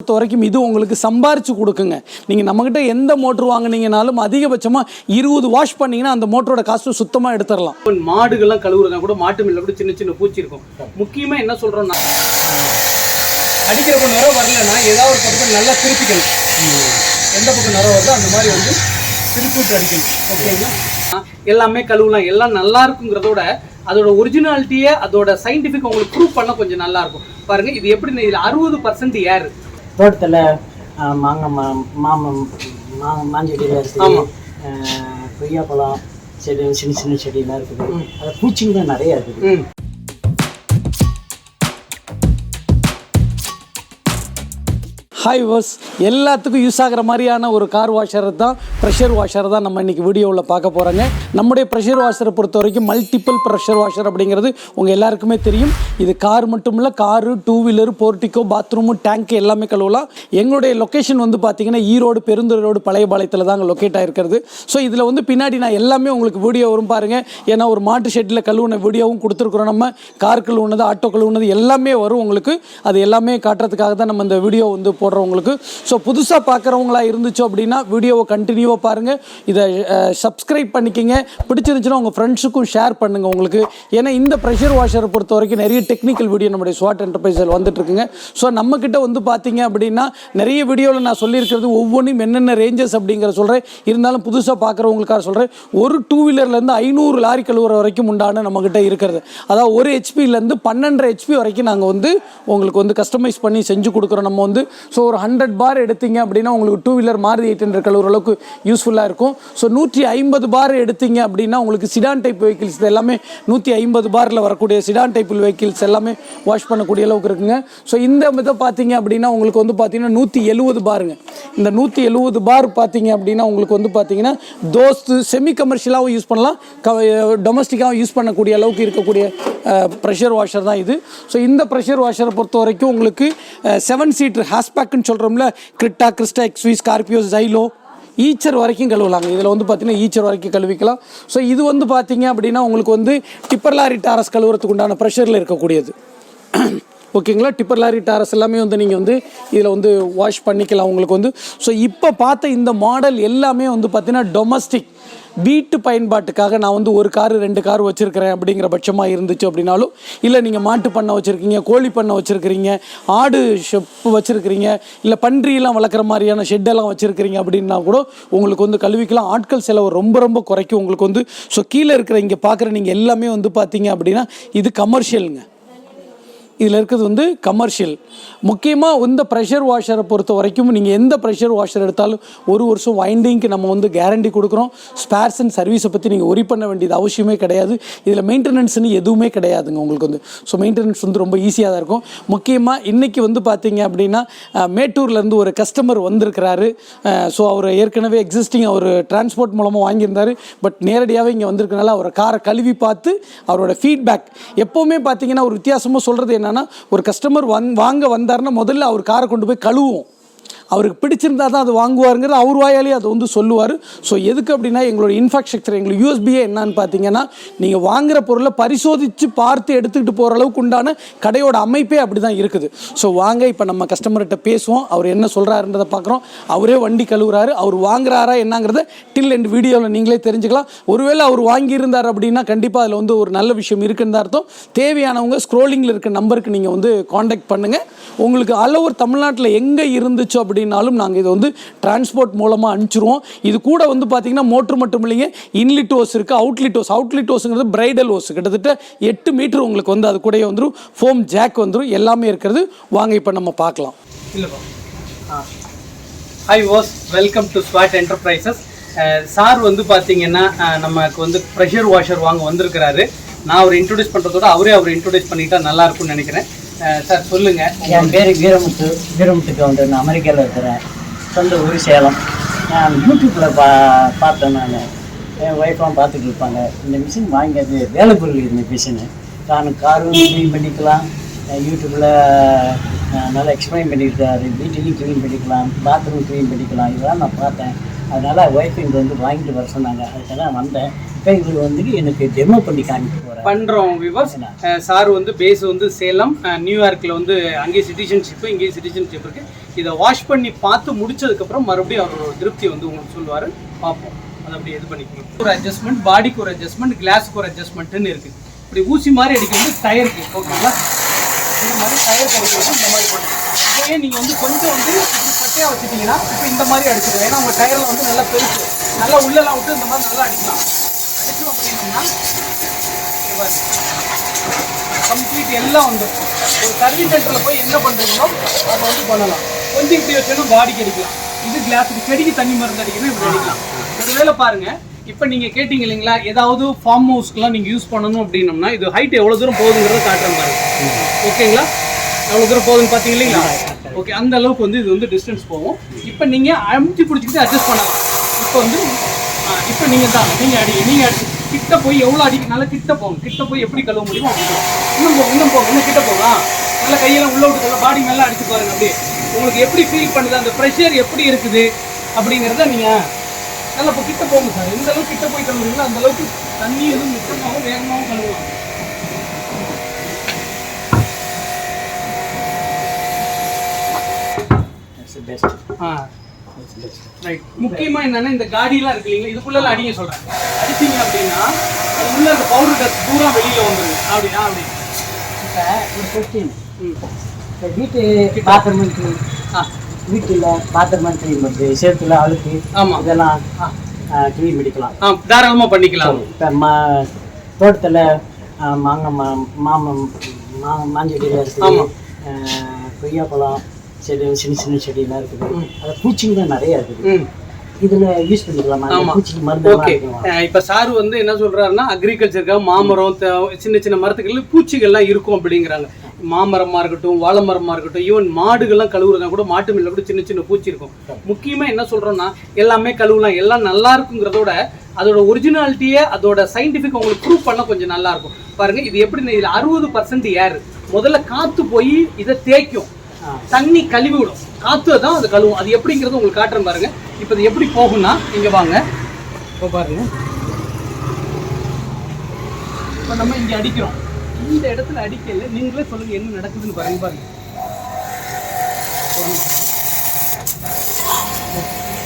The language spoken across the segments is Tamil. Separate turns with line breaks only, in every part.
பொறுத்த வரைக்கும் இது உங்களுக்கு சம்பாரிச்சு கொடுக்குங்க. நீங்கள் நம்மக்கிட்ட எந்த மோட்ரு வாங்கினீங்கனாலும் அதிகபட்சமாக இருபது வாஷ் பண்ணீங்கன்னா அந்த மோட்டரோட காஸ்ட்டு சுத்தமாக எடுத்துடலாம்.
மாடுகள்லாம் கழுவுறதா கூட மாட்டு மில்ல கூட சின்ன சின்ன பூச்சி இருக்கும். முக்கியமாக என்ன சொல்கிறோம்னா அடிக்கிற பக்கம் நிறம் வரலன்னா ஏதாவது ஒரு பக்கம் நல்லா திருப்பிக்கணும் எந்த பக்கம் நிறம் வருதோ அந்த மாதிரி வந்து திருப்பிட்டு அடிக்கணும். ஓகேங்களா? எல்லாமே கழுவலாம் எல்லாம் நல்லா இருக்குங்கிறதோட அதோட ஒரிஜினாலிட்டியை அதோட சயின்டிஃபிக் உங்களுக்கு ப்ரூவ் பண்ண கொஞ்சம் நல்லா இருக்கும். பாருங்க இது எப்படி இதில் அறுபது பர்சன்ட் ஏர்
தோட்டத்தில் மாங்காய் மா மாமம் மா மாஞ்செடியில் இருக்குது. கொய்யாப்பழம் செடி சின்ன சின்ன செடியெல்லாம் இருக்குது. அது பூச்சிங்க தான் நிறைய இருக்குது.
ஹாய் வர்ஸ் எல்லாத்துக்கும் யூஸ் ஆகிற மாதிரியான ஒரு கார் வாஷர் தான் ப்ரெஷர் வாஷர் தான் நம்ம இன்றைக்கி வீடியோவில் பார்க்க போகிறோங்க நம்முடைய ப்ரெஷர் வாஷரை பொறுத்த வரைக்கும் மல்டிபிள் ப்ரெஷர் வாஷர் அப்படிங்கிறது உங்கள் எல்லாருக்குமே தெரியும். இது கார் மட்டும் இல்லை car two wheeler portico bathroom tank எல்லாமே கழுவலாம். எங்களுடைய லொக்கேஷன் வந்து பார்த்திங்கன்னா ஈரோடு பெருந்துறை ரோடு பழைய பாளையத்தில் தாங்க லொக்கேட் ஆகிருக்கிறது ஸோ இதில் வந்து பின்னாடி நான் எல்லாமே உங்களுக்கு வீடியோ வரும் பாருங்கள் ஏன்னா ஒரு மாட்டு ஷெட்டில் கழுவுன வீடியோவும் கொடுத்துருக்குறோம் நம்ம. கார் கழுவுனது ஆட்டோ கழுவுனது எல்லாமே வரும் உங்களுக்கு. அது எல்லாமே காட்டுறதுக்காக தான் நம்ம இந்த வீடியோ வந்து போடுறோம். உங்களுக்கு ஸோ புதுசாக பார்க்குறவங்களா இருந்துச்சு அப்படின்னா வீடியோவை கண்டினியூவாக பாருங்கள் இதை சப்ஸ்கிரைப் பண்ணிக்கிங்க. பிடிச்சிருந்துச்சுன்னா உங்கள் ஃப்ரெண்ட்ஸுக்கும் ஷேர் பண்ணுங்கள் உங்களுக்கு. ஏன்னா இந்த ப்ரெஷர் வாஷரை பொறுத்த வரைக்கும் நிறைய டெக்னிக்கல் வீடியோ நம்முடைய ஸ்வாட் என்டர்பிரைஸில் வந்துட்டு இருக்குங்க ஸோ நம்மக்கிட்ட வந்து பார்த்தீங்க அப்படின்னா நிறைய வீடியோவில் நான் சொல்லியிருக்கிறது ஒவ்வொன்றும் என்னென்ன ரேஞ்சஸ் அப்படிங்கிற சொல்கிறேன் இருந்தாலும் புதுசாக பார்க்குறவங்களுக்காக சொல்கிறேன் ஒரு டூ வீலர்லேருந்து ஐநூறு லாரி கழுவுற வரைக்கும் உண்டான நம்மக்கிட்ட இருக்கிறது. அதாவது ஒரு ஹெச்பிலேருந்து பன்னெண்டரை ஹெச்பி வரைக்கும் நாங்கள் வந்து உங்களுக்கு வந்து கஸ்டமைஸ் பண்ணி செஞ்சு கொடுக்குறோம். நம்ம வந்து ஸோ ஒரு ஹண்ட்ரட் பார் எடுத்தீங்க அப்படின்னா உங்களுக்கு two wheeler Maruti eight hundred ஓரளவுக்கு யூஸ்ஃபுல்லாக இருக்கும். ஸோ நூற்றி ஐம்பது பார் எடுத்தீங்க அப்படின்னா உங்களுக்கு சிடான் டைப் வெஹிக்கிள்ஸ் எல்லாமே நூற்றி ஐம்பது பாரில் வரக்கூடிய சிடான் டைப் வெஹிக்கிள்ஸ் எல்லாமே வாஷ் பண்ணக்கூடிய அளவுக்கு இருக்குங்க. ஸோ இந்த இதை பார்த்தீங்க அப்படின்னா உங்களுக்கு வந்து பார்த்தீங்கன்னா நூற்றி எழுபது பாருங்க இந்த நூற்றி எழுபது பார் பார்த்தீங்க அப்படின்னா உங்களுக்கு வந்து பார்த்தீங்கன்னா தோஸ்து செமி கமர்ஷியலாகவும் யூஸ் பண்ணலாம் டொமஸ்டிக்காகவும் யூஸ் பண்ணக்கூடிய அளவுக்கு இருக்கக்கூடிய ப்ரெஷர் வாஷர் தான் இது. ஸோ இந்த ப்ரெஷர் வாஷரை பொறுத்த வரைக்கும் உங்களுக்கு செவன் சீட்டர் கிரிட்டாக்குன்னு சொல்கிறோம்ல Crysta Crysta XV Scorpio Xylo Eicher வரைக்கும் கழுவலாங்க. இதில் வந்து பார்த்தீங்கன்னா ஈச்சர் வரைக்கும் கழுவிக்கலாம். ஸோ இது வந்து பார்த்தீங்க அப்படின்னா உங்களுக்கு வந்து டிப்பர் லாரி டாரஸ் கழுவுறதுக்கு உண்டான ப்ரெஷரில் இருக்கக்கூடியது. ஓகேங்களா? டிப்பர் லாரி டாரஸ் எல்லாமே வந்து நீங்கள் வந்து இதில் வந்து வாஷ் பண்ணிக்கலாம் உங்களுக்கு வந்து. ஸோ இப்போ பார்த்த இந்த மாடல் எல்லாமே வந்து பார்த்திங்கன்னா டொமஸ்டிக் வீட்டு பயன்பாட்டுக்காக நான் வந்து ஒரு காரு ரெண்டு கார் வச்சுருக்கிறேன் அப்படிங்கிற பட்சமாக இருந்துச்சு அப்படின்னாலும் இல்லை நீங்கள் மாட்டு பண்ணை வச்சுருக்கீங்க கோழி பண்ணை வச்சுருக்கிறீங்க ஆடு ஷெப் வச்சுருக்கிறீங்க இல்லை பன்றியெல்லாம் வளர்க்குற மாதிரியான ஷெட்டெல்லாம் வச்சுருக்கிறீங்க அப்படின்னா கூட உங்களுக்கு வந்து கல்விக்கெல்லாம் ஆட்கள் செலவு ரொம்ப ரொம்ப குறைக்கும் உங்களுக்கு வந்து. ஸோ கீழே இருக்கிற இங்கே பார்க்குற நீங்கள் எல்லாமே வந்து பார்த்தீங்க அப்படின்னா இது கமர்ஷியலுங்க இதில் இருக்கிறது வந்து கமர்ஷியல் முக்கியமாக இந்த ப்ரெஷர் வாஷரை பொறுத்த வரைக்கும் நீங்கள் எந்த ப்ரெஷர் வாஷர் எடுத்தாலும் ஒரு வருஷம் வைண்டிங்க்கு நம்ம வந்து கேரண்டி கொடுக்குறோம். ஸ்பேர்ஸ் அண்ட் சர்வீஸை பற்றி நீங்கள் ஒரி பண்ண வேண்டியது அவசியமே கிடையாது. இதில் மெயின்டெனன்ஸ்னு எதுவுமே கிடையாதுங்க உங்களுக்கு வந்து. ஸோ மெயின்டெனன்ஸ் வந்து ரொம்ப ஈஸியாக தான் இருக்கும். முக்கியமாக இன்றைக்கி வந்து பார்த்தீங்க அப்படின்னா மேட்டூர்லேருந்து ஒரு கஸ்டமர் வந்திருக்கிறாரு. ஸோ அவர் ஏற்கனவே எக்ஸிஸ்டிங் அவர் டிரான்ஸ்போர்ட் மூலமாக வாங்கியிருந்தார். பட் நேரடியாகவே இங்கே வந்திருக்கனால அவரை காரை கழுவி பார்த்து அவரோட ஃபீட்பேக் எப்போவுமே பார்த்தீங்கன்னா ஒரு வித்தியாசமாக சொல்கிறது என்ன என்னென்னா ஒரு கஸ்டமர் வந் வாங்க வந்தாருன்னா முதல்ல அவர் காரை கொண்டு போய் கழுவும் அவருக்கு பிடிச்சிருந்தா தான் அது வாங்குவாருங்கிறது அவர் வாயாலே அதை வந்து சொல்லுவார். ஸோ எதுக்கு அப்படின்னா எங்களோட இன்ஃப்ராஸ்ட்ரக்சர் எங்களுக்கு யூஎஸ்பியே என்னன்னு பார்த்தீங்கன்னா நீங்கள் வாங்குற பொருளை பரிசோதித்து பார்த்து எடுத்துக்கிட்டு போகிற அளவுக்கு உண்டான கடையோட அமைப்பே அப்படி தான் இருக்குது. ஸோ வாங்க இப்போ நம்ம கஸ்டமர்கிட்ட பேசுவோம். அவர் என்ன சொல்கிறாருன்றதை பார்க்குறோம் அவரே வண்டி கழுவுறாரு. அவர் வாங்குறாரா என்னங்கிறத டில் எண்ட் வீடியோவில் நீங்களே தெரிஞ்சுக்கலாம். ஒருவேளை அவர் வாங்கியிருந்தார் அப்படின்னா கண்டிப்பாக அதில் வந்து ஒரு நல்ல விஷயம் இருக்குன்னு தான் அர்த்தம். தேவையானவங்க ஸ்க்ரோலிங்கில் இருக்க நம்பருக்கு நீங்கள் வந்து காண்டாக்ட் பண்ணுங்கள் உங்களுக்கு ஆல் ஓவர் தமிழ்நாட்டில் எங்கே இருந்துச்சோ அப்படி அப்படின்னாலும் நாங்கள் இதை வந்து டிரான்ஸ்போர்ட் மூலமாக அனுப்பிச்சிருவோம். இது கூட வந்து பார்த்திங்கன்னா மோட்ரு மட்டும் இல்லைங்க இன்லிட் ஓஸ் இருக்குது அவுட்லிட் ஓஸ் அவுட்லிட் ஓஸுங்கிறது பிரைடல் ஓஸ் கிட்டத்தட்ட எட்டு மீட்டர் உங்களுக்கு வந்து அது கூடயே வந்துடும் ஃபோம் ஜாக் வந்துடும் எல்லாமே இருக்கிறது. வாங்க இப்போ நம்ம பார்க்கலாம்.
இல்லைப்பா. Hi was welcome to Swat Enterprises sir வந்து பார்த்தீங்கன்னா நமக்கு வந்து ப்ரெஷர் வாஷர் வாங்க வந்திருக்கிறாரு. நான் அவர் இன்ட்ரடியூஸ் பண்ணுறதோட அவரே அவர் இன்ட்ரடியூஸ் பண்ணிட்டா நல்லா இருக்கும்னு நினைக்கிறேன். சார் சொல்லுங்க.
என் பேர் வீரமுத்து. வீரமுத்துக்கு வந்து நான் அமெரிக்காவில் இருக்கிறேன் சொந்த ஊர் சேலம். நான் யூடியூப்பில் பா பார்த்தேன் நான். என் ஒய்ஃப்லாம் பார்த்துட்டு இருப்பாங்க. இந்த மிஷின் வாங்கியது வேலை பொருள் இந்த மிஷினு நான் காரும் க்ளீன் பண்ணிக்கலாம். யூடியூப்பில் நல்லா எக்ஸ்பிளைன் பண்ணியிருக்காரு. வீட்டையும் க்ளீன் பண்ணிக்கலாம். பாத்ரூம் க்ளீன் பண்ணிக்கலாம். இதெல்லாம் நான் பார்த்தேன். அதனால் ஒய்ஃப் இங்கே வந்து வாங்கிட்டு வர சொன்னாங்க. அதுக்காக தான் வந்தேன். இப்போ இவர் வந்து எனக்கு டெமோ பண்ணி காமிக்க போகிறேன்
பண்றோம் விவர்ஸ் சார் வந்து பேஸ் வந்து சேலம் அஹ், நியூயார்க்ல வந்து அங்கேயே சிட்டிசன்ஷிப் இங்கேயும் சிட்டிசன்ஷிப் இருக்கு. இதை வாஷ் பண்ணி பார்த்து முடிச்சதுக்கு அப்புறம் மறுபடியும் அவரோட திருப்தி வந்து உங்களுக்கு சொல்லுவாரு. பார்ப்போம். அதை அப்படியே இது பண்ணிக்கணும் ஒரு அட்ஜஸ்ட்மெண்ட் பாடிக்கு ஒரு அட்ஜஸ்ட்மெண்ட் கிளாஸுக்கு ஒரு அட்ஜஸ்ட்மெண்ட்னு இருக்கு. இப்படி ஊசி மாதிரி அடிக்கிறது டயருக்கு ஓகேங்களா இந்த மாதிரி டயர் கிடைக்கிறது இந்த மாதிரி பண்ணுங்க இதையே நீங்க வந்து கொஞ்சம் வந்து பட்டையா வச்சுட்டீங்கன்னா இப்போ இந்த மாதிரி அடிச்சுக்கலாம் ஏன்னா உங்க டயர்ல வந்து நல்லா பெருசு. நல்லா உள்ளெல்லாம் விட்டு இந்த மாதிரி நல்லா அடிக்கலாம். அடிச்சோம் அப்படின்னோம்னா. கம்ப்ளீட் எல்லாம் வந்துடும் ஒரு சர்வீஸ் சென்டரில் போய் என்ன பண்ணுறீங்களோ அதை வந்து பண்ணலாம். கொஞ்சம் இப்படி வச்சோன்னா பாடிக்கு அடிக்கலாம். இது கிளாஸுக்கு செடிக்கு தண்ணி மருந்து அடிக்கணும் இப்படி அடிக்கலாம். ஒருவேளை பாருங்க இப்போ நீங்கள் கேட்டிங்க இல்லைங்களா ஏதாவது ஃபார்ம் ஹவுஸ்க்குலாம் நீங்கள் யூஸ் பண்ணணும் அப்படின்னம்னா இது ஹைட் எவ்வளோ தூரம் போகுதுங்கிறத காட்டுற மாதிரி. ஓகேங்களா? எவ்வளோ தூரம் போகுதுன்னு பார்த்தீங்க இல்லைங்களா? ஓகே அந்த அளவுக்கு வந்து இது வந்து டிஸ்டன்ஸ் போகும். இப்போ நீங்கள் அமுத்தி பிடிச்சிக்கிட்டு அட்ஜஸ்ட் பண்ணலாம். இப்போ வந்து இப்போ நீங்கள் தான் நீங்கள் அடி நீங்கள் அடி. கிட்ட போய் எவ்வளோ அடிக்கனால கிட்ட போங்க கிட்ட போய் எப்படி கழுவ முடியுமோ அப்படி இன்னும் போங்க இன்னும் போங்க இன்னும் கிட்ட போகலாம். நல்லா கையெல்லாம் உள்ள விட்டு பாடி மேலே அடிச்சு பாருங்க அப்படியே. உங்களுக்கு எப்படி ஃபீல் பண்ணுது அந்த ப்ரெஷர் எப்படி இருக்குது அப்படிங்கிறத நீங்கள் நல்லா இப்போ கிட்ட போங்க சார். எந்த அளவுக்கு கிட்ட போய் கழுவுறீங்களோ அந்த அளவுக்கு தண்ணி எதுவும் மிச்சமாகவும் வேகமாகவும் கழுவலாம்.
பெஸ்ட்
ஆ. ரைட் முக்கியமா என்னன்னா இந்த காடிலாம் இருக்கு இல்லைங்களா இதுக்குள்ள அடிங்க சொல்றேன் அடிச்சீங்க அப்படின்னா உள்ள இருக்க பவுடர் டஸ்ட் பூரா வெளியில வந்துருங்க அப்படியா அப்படி.
இப்போ ஒரு கொஸ்டின். இப்போ வீட்டு பாத்திரம்
ஆ.
வீட்டில் பாத்திரம் க்ளீன் பண்ணுறது சேத்துல அழுக்கு
ஆமா.
இதெல்லாம் க்ளீன் பண்ணிக்கலாம்.
ஆ தாராளமா பண்ணிக்கலாம்.
இப்போ மா தோட்டத்தில் மாங்காய் மா மாமம் மா மாஞ்செடியில். இருக்குது கொய்யாப்பழம் செடி சின்ன சின்ன செடியெல்லாம் இருக்குது. அது பூச்சிங்க தான் நிறைய இருக்குது. இதில் யூஸ் பண்ணிக்கலாமா? அந்த
ஆமா.
பூச்சிக்கு மருந்து
ஓகே இப்ப சார் வந்து என்ன சொல்றாருன்னா அக்ரிகல்ச்சருக்காக மாமரம் சின்ன சின்ன மரத்துக்கு பூச்சிகள்லாம் இருக்கும் அப்படிங்கிறாங்க. மாமரமா இருக்கட்டும் வாழை மரமா இருக்கட்டும் ஈவன் மாடுகள்லாம் கழுவுறதா கூட மாட்டு மில்ல கூட சின்ன சின்ன பூச்சி இருக்கும். முக்கியமா என்ன சொல்றோம்னா எல்லாமே கழுவலாம் எல்லாம் நல்லா இருக்குங்கிறதோட அதோட ஒரிஜினாலிட்டியை அதோட சயின்டிஃபிக் உங்களுக்கு ப்ரூவ் பண்ண கொஞ்சம் நல்லா இருக்கும். பாருங்க இது எப்படி இதுல அறுபது பர்சன்ட் ஏர் முதல்ல காத்து போய் இதை தேய்க்கும். தண்ணி கழுவி விடும் காத்து தான் அது கழுவும். அது எப்படிங்கிறது உங்களுக்கு காட்டுறேன் பாருங்க. இப்போ இது எப்படி போகும்னா இங்க வாங்க. இப்போ பாருங்க. இப்போ நம்ம இங்க அடிக்கிறோம். இந்த இடத்துல அடிக்கல நீங்களே சொல்லுங்க என்ன நடக்குதுன்னு பாருங்க பாருங்க.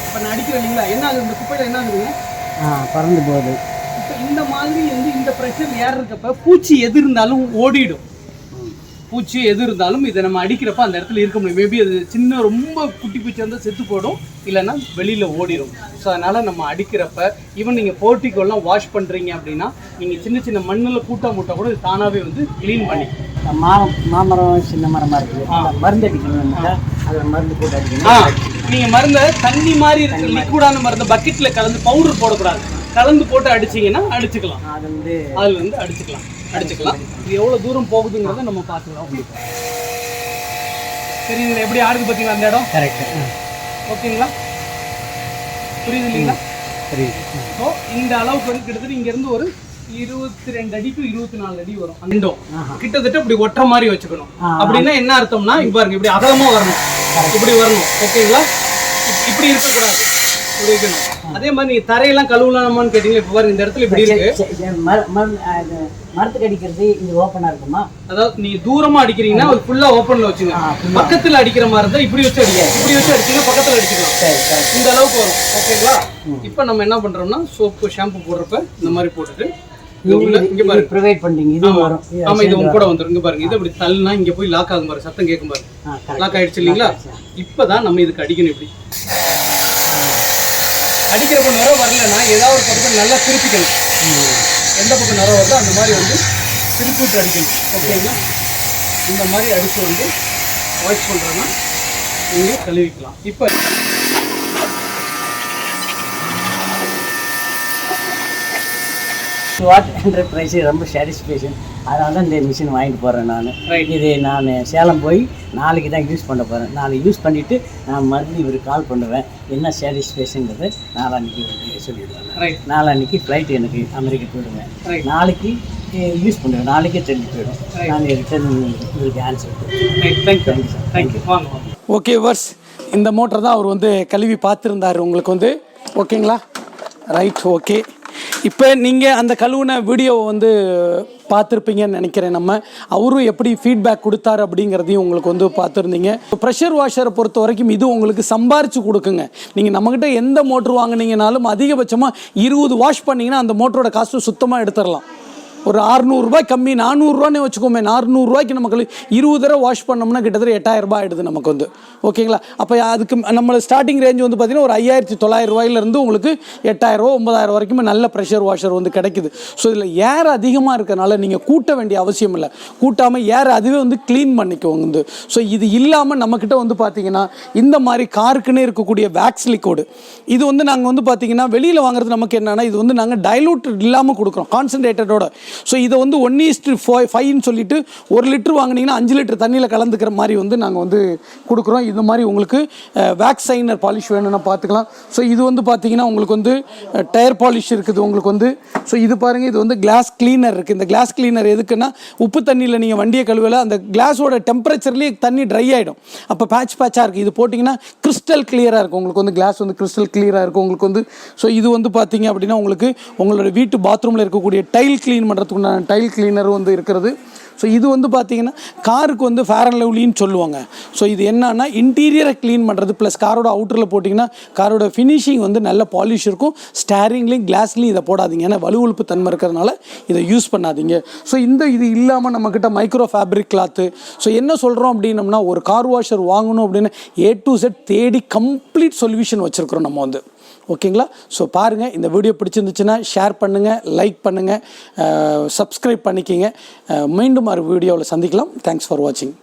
இப்போ நான் அடிக்கிறேன் இல்லைங்களா? என்ன ஆகுது? இந்த குப்பையில என்ன ஆகுதுங்க?
ஆ பறந்து போகுது.
இப்போ இந்த மாதிரி வந்து இந்த ப்ரெஷர் ஏர் இருக்கப்ப பூச்சி எது இருந்தாலும் ஓடிடும். பூச்சி எது இருந்தாலும் இதை நம்ம அடிக்கிறப்ப அந்த இடத்துல இருக்க முடியும். மேபி அது சின்ன ரொம்ப குட்டி பூச்சி வந்து செத்து போடும் இல்லைன்னா வெளியில் ஓடிடும் ஸோ அதனால் நம்ம அடிக்கிறப்ப ஈவன் நீங்கள் போர்ட்டிக்கோலாம் வாஷ் பண்ணுறீங்க அப்படின்னா நீங்கள் சின்ன சின்ன மண்ணில் கூட்டா மூட்டை கூட இது தானாகவே வந்து க்ளீன் பண்ணி
மா மாமரம் சின்ன மரமாக இருக்குது மருந்து அடிக்கணும்னாக்கா அதில் மருந்து போட்டு அடிக்கணும்.
நீங்கள் மருந்தை தண்ணி மாதிரி இருக்கிற லிக்விடான மருந்தை பக்கெட்டில் கலந்து பவுடர் போடக்கூடாது. கலந்து போட்டு அடிச்சீங்கன்னா அடிச்சுக்கலாம்.
அது வந்து
அதில் வந்து அடிச்சுக்கலாம். அடிச்சுக்கலாம். இது எவ்வளோ தூரம் போகுதுங்கிறத நம்ம பார்த்துக்கலாம் சரிங்களா எப்படி ஆடுது பார்த்தீங்களா அந்த இடம்?
கரெக்டு
ஓகேங்களா? புரியுது இல்லைங்களா?
புரியுது.
ஸோ இந்த அளவுக்கு வந்து கிட்டத்தட்ட இங்கேருந்து ஒரு இருபத்தி ரெண்டு அடி டு இருபத்தி நாலு அடி வரும்.
ஆஹா.
கிட்டத்தட்ட இப்படி ஒட்டுற மாதிரி வச்சுக்கணும். அப்படின்னா என்ன அர்த்தம்னா இங்க பாருங்க இப்படி அகலமா வரணும். இப்படி வரணும். ஓகேங்களா? இப்- இப்படி இருக்கக்கூடாது. இப்படி இருக்கணும் அதே மாதிரி நீங்க தரையெல்லாம் கழுவலாமான்னு கேட்டீங்க இப்போ பாருங்க இந்த இடத்துல இப்படி இருக்கு.
மரத்துக்கு அடிக்கிறது இது ஓப்பனாக இருக்குமா?
அதாவது நீங்க தூரமா அடிக்கிறீங்கன்னா அது ஃபுல்லா ஓப்பன்ல வச்சுங்க. பக்கத்துல அடிக்கிற மாதிரி இருந்தா இப்படி வச்சு அடிக்க இப்படி வச்சு அடிச்சீங்கன்னா பக்கத்துல அடிச்சுக்கலாம். இந்த அளவுக்கு வரும். ஓகேங்களா? இப்போ நம்ம என்ன பண்றோம்னா சோப்பு ஷாம்பு போடுறப்ப இந்த மாதிரி போட்டுட்டு ஆமா.
இது
உங்க கூட வந்துரும். இங்க பாருங்க. இது அப்படி தள்ளுனா இங்க போய் லாக் ஆகும் பாருங்க சத்தம் கேட்கும் பாருங்க லாக் ஆயிடுச்சு இல்லைங்களா? இப்பதான் நம்ம இதுக்கு அடிக்கணும் இப்படி. அடிக்கிற பக்கம் நிறம் வரலன்னா ஏதாவது ஒரு பக்கத்தில் நல்லா திருப்பிக்கணும். எந்த பக்கம் நிறம் வருதோ அந்த மாதிரி வந்து திருப்பிட்டு அடிக்கணும். ஓகேங்களா? இந்த மாதிரி அடித்து வந்து வாஷ் பண்ணுறோன்னா நீங்கள் கழுவிக்கலாம். இப்போ
வாட் ஹண்ட்ரட் ப்ரைஸ் ரொம்ப சாட்டிஸ்ஃபேக்ஷன் அதனால தான் இந்த மிஷின் வாங்கிட்டு போகிறேன் நான். இது நான் சேலம் போய் நாளைக்கு தான் யூஸ் பண்ண போகிறேன் நாளைக்கு யூஸ் பண்ணிவிட்டு நான் மறுபடியும் இவருக்கு கால் பண்ணுவேன். என்ன சாட்டிஸ்ஃபேக்ஷனுங்கிறத நாளான்னைக்கு வந்து சொல்லிடுவேன்
ரைட்
நாளான்னைக்கு ஃப்ளைட் எனக்கு அமெரிக்கா போயிடுவேன். நாளைக்கு யூஸ் பண்ணுவேன். நாளைக்கே தெரிஞ்சு போயிடும். நான் ரிட்டர்ன் உங்களுக்கு ஆன்சர்
ரைட் தேங்க்யூ தேங்க்யூ வாங்க வாங்க.
ஓகே வர்ஸ் இந்த மோட்டர் தான் அவர் வந்து கழுவி பார்த்துருந்தாரு. உங்களுக்கு வந்து ஓகேங்களா ரைட் ஓகே இப்போ நீங்கள் அந்த கழுவுன வீடியோவை வந்து பார்த்துருப்பீங்கன்னு நினைக்கிறேன் நம்ம. அவரும் எப்படி ஃபீட்பேக் கொடுத்தாரு அப்படிங்கிறதையும் உங்களுக்கு வந்து பார்த்துருந்தீங்க. ப்ரெஷர் வாஷரை பொறுத்த வரைக்கும் இது உங்களுக்கு சம்பாரித்து கொடுக்குங்க. நீங்கள் நம்மக்கிட்ட எந்த மோட்ரு வாங்கினீங்கனாலும் அதிகபட்சமாக இருபது வாஷ் பண்ணிங்கன்னா அந்த மோட்டரோட காசு சுத்தமாக எடுத்துடலாம். ஒரு அறுநூறுபாய் கம்மி நானூறுரூவானே வச்சுக்கோமே நானூறுரூவாய்க்கு நமக்கு இருபது தடவை வாஷ் பண்ணோம்னா கிட்டத்தட்ட எட்டாயிரம் ரூபாய் ஆயிடுது நமக்கு வந்து. ஓகேங்களா? அப்போ அதுக்கு நம்ம ஸ்டார்டிங் ரேஞ்ச் வந்து பார்த்தீங்கன்னா ஒரு ஐயாயிரத்தி தொள்ளாயிரம் ரூபாயிலேருந்து உங்களுக்கு எட்டாயிரரூவா ஒன்பதாயிரம் வரைக்கும் நல்ல ப்ரெஷர் வாஷர் வந்து கிடைக்குது. ஸோ இதில் ஏர் அதிகமாக இருக்கனால நீங்கள் கூட்ட வேண்டிய அவசியம் இல்லை. கூட்டாமல் ஏர் அதுவே வந்து க்ளீன் பண்ணிக்கோங்க வந்து. ஸோ இது இல்லாமல் நம்மக்கிட்ட வந்து பார்த்தீங்கன்னா இந்த மாதிரி காருக்குன்னே இருக்கக்கூடிய வேக்ஸ் லிக்விடு இது வந்து நாங்கள் வந்து பார்த்தீங்கன்னா வெளியில் வாங்குறது நமக்கு என்னென்னா இது வந்து நாங்கள் டைலூட் இல்லாமல் கொடுக்குறோம். கான்சன்ட்ரேட்டடோட ஸோ இதை வந்து ஒன் ஈஸ்ட் ஃபைவ் ஃபைவ்னு சொல்லிட்டு ஒரு லிட்டர் வாங்குனீங்கன்னா அஞ்சு லிட்டர் தண்ணியில் கலந்துக்கிற மாதிரி வந்து நாங்கள் வந்து கொடுக்குறோம். இந்த மாதிரி உங்களுக்கு வேக்சைனர் பாலிஷ் வேணும்னா பார்த்துக்கலாம். ஸோ இது வந்து பார்த்தீங்கன்னா உங்களுக்கு வந்து டயர் பாலிஷ் இருக்குது உங்களுக்கு வந்து. ஸோ இது பாருங்கள் இது வந்து கிளாஸ் கிளீனர் இருக்குது இந்த கிளாஸ் கிளீனர் எதுக்குன்னா உப்பு தண்ணியில் நீங்கள் வண்டியை கழுவல அந்த கிளாஸோட டெம்பரேச்சர்லேயே தண்ணி ட்ரை ஆகிடும் அப்போ பேட்ச் பேட்சாக இருக்குது இது போட்டிங்கன்னா கிறிஸ்டல் கிளியராக இருக்கும். உங்களுக்கு வந்து கிளாஸ் வந்து கிறிஸ்டல் கிளியராக இருக்கும். உங்களுக்கு வந்து ஸோ இது வந்து பார்த்தீங்க அப்படின்னா உங்களுக்கு உங்களோட வீட்டு பாத்ரூமில் இருக்கக்கூடிய டைல் க்ளீன் பண்ணுறதுக்கு உண்டான டைல் கிளீனர் வந்து இருக்கிறது. ஸோ இது வந்து பார்த்தீங்கன்னா காருக்கு வந்து ஃபேர் அண்ட் லவ்லின்னு சொல்லுவாங்க. ஸோ இது என்னன்னா இன்டீரியரை க்ளீன் பண்ணுறது ப்ளஸ் காரோட அவுட்டரில் போட்டிங்கன்னா காரோட ஃபினிஷிங் வந்து நல்ல பாலிஷ் இருக்கும். ஸ்டேரிங்லேயும் கிளாஸ்லேயும் இதை போடாதீங்க. ஏன்னா வலுவழுப்பு தன்மை இருக்கிறதுனால இதை யூஸ் பண்ணாதீங்க. ஸோ இந்த இது இல்லாமல் நம்மக்கிட்ட மைக்ரோ ஃபேப்ரிக் கிளாத்து ஸோ என்ன சொல்கிறோம் அப்படின்னம்னா ஒரு கார் வாஷர் வாங்கணும் அப்படின்னு ஏ டு செட் தேடி கம்ப்ளீட் சொல்யூஷன் வச்சுருக்குறோம் நம்ம வந்து. ஓகேங்களா? ஸோ பாருங்கள் இந்த வீடியோ பிடிச்சிருந்துச்சுன்னா ஷேர் பண்ணுங்கள் லைக் பண்ணுங்கள் சப்ஸ்கிரைப் பண்ணிக்கிங்க. மீண்டும் ஒரு வீடியோவில் சந்திக்கலாம். தேங்க்ஸ் ஃபார் வாட்சிங்